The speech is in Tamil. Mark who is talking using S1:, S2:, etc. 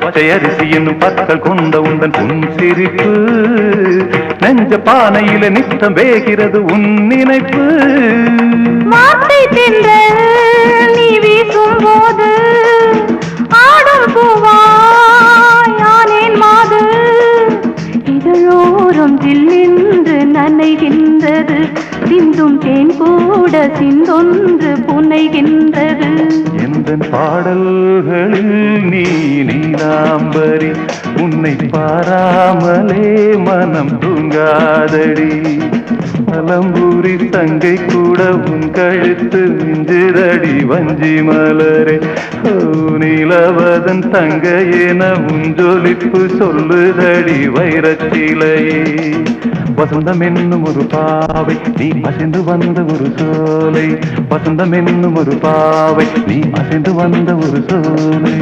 S1: பச்சை அரிசி என்னும் பற்கள் கொண்ட உந்தன் உன் சிரிப்பு. நெஞ்ச பானையில நித்தம் வேகிறது உன் நினைப்பு.
S2: வார்த்தை தின்ற நீ வீசும் போது ஆடும் பூவா யானேன் மாது. இதழோரம் ஜில்லின்று நனைகின்றது சிந்தும் தேன் கூட சிந்தொன்று புனைகின்றது.
S1: பாடல்களில் நீ நீலாம்பரி உன்னை பாராமலே மனம் தூங்காதடி. அலம்பூரி தங்கை கூட உன் கழுத்து மிஞ்சிதடி வஞ்சி மலரே. நீலவதன் தங்க என உன் ஜொலிப்பு சொல்லுதடி வைரத்திலையே வசந்தம் என்னும் ஒரு பாவை நீ அசைந்து வந்த ஒரு சோலை. வசந்தம் என்னும் ஒரு பாவை நீ அசைந்து வந்த ஒரு சோலை.